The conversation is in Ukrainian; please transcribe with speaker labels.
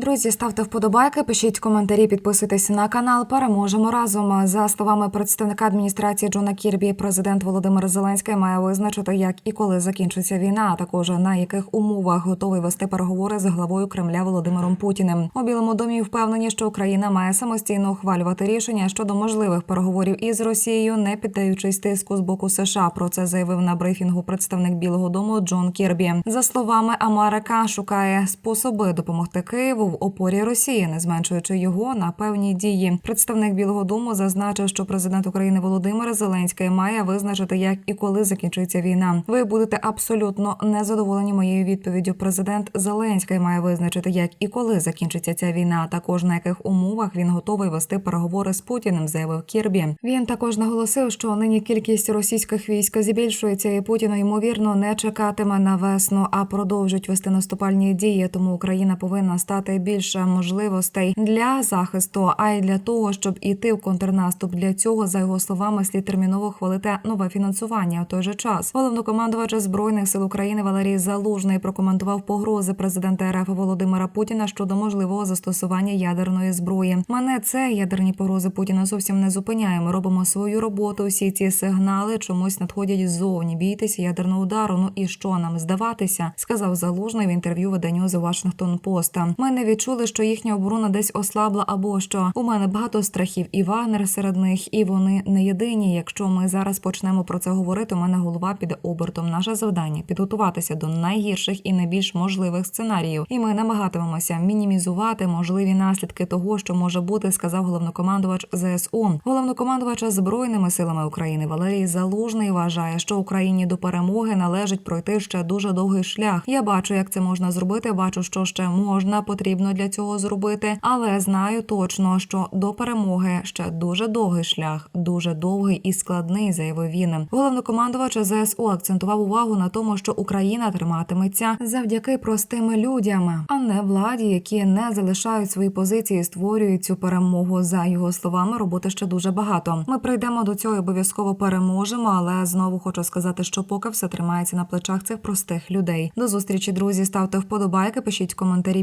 Speaker 1: Друзі, ставте вподобайки, пишіть коментарі, підписуйтесь на канал. Переможемо разом. За словами представника адміністрації Джона Кірбі, президент Володимир Зеленський має визначити, як і коли закінчиться війна, а також на яких умовах готовий вести переговори з главою Кремля Володимиром Путіним. У Білому домі впевнені, що Україна має самостійно ухвалювати рішення щодо можливих переговорів із Росією, не піддаючись тиску з боку США. Про це заявив на брифінгу представник Білого Дому Джон Кірбі. За словами Америка шукає способи допомогти Києву в опорі Росії, не зменшуючи його на певні дії. Представник Білого Дому зазначив, що президент України Володимир Зеленський має визначити, як і коли закінчиться війна. Ви будете абсолютно незадоволені моєю відповіддю. Президент Зеленський має визначити, як і коли закінчиться ця війна, а також на яких умовах він готовий вести переговори з Путіним, заявив Кірбі. Він також наголосив, що нині кількість російських військ збільшується, і Путін ймовірно не чекатиме на весну, а продовжить вести наступальні дії. Тому Україна повинна стати більше можливостей для захисту, а й для того, щоб іти в контрнаступ. Для цього, за його словами, слід терміново хвалити нове фінансування. В той же час головнокомандувач збройних сил України Валерій Залужний прокоментував погрози президента РФ Володимира Путіна щодо можливого застосування ядерної зброї. Мене це ядерні погрози Путіна зовсім не зупиняє. Ми робимо свою роботу. Всі ці сигнали чомусь надходять ззовні. Бійтеся ядерного удару. Ну і що нам здаватися? сказав Залужний в інтерв'ю виданню The Washington Post. Ми не відчули, що їхня оборона десь ослабла, або що у мене багато страхів, і Вагнер серед них, і вони не єдині. Якщо ми зараз почнемо про це говорити, у мене голова піде обертом. Наше завдання підготуватися до найгірших і найбільш можливих сценаріїв. І ми намагатимемося мінімізувати можливі наслідки того, що може бути, сказав головнокомандувач ЗСУ. Головнокомандувач збройними силами України Валерій Залужний вважає, що Україні до перемоги належить пройти ще дуже довгий шлях. Я бачу, як це можна зробити. Бачу, що ще можна потрібно для цього зробити, але знаю точно, що до перемоги ще дуже довгий шлях, дуже довгий і складний, заявив він. Головнокомандувач ЗСУ акцентував увагу на тому, що Україна триматиметься завдяки простим людям, а не владі, які не залишають свої позиції, створюють цю перемогу. За його словами, роботи ще дуже багато. Ми прийдемо до цього і обов'язково переможемо. Але знову хочу сказати, що поки все тримається на плечах цих простих людей. До зустрічі, друзі. Ставте вподобайки, пишіть коментарі,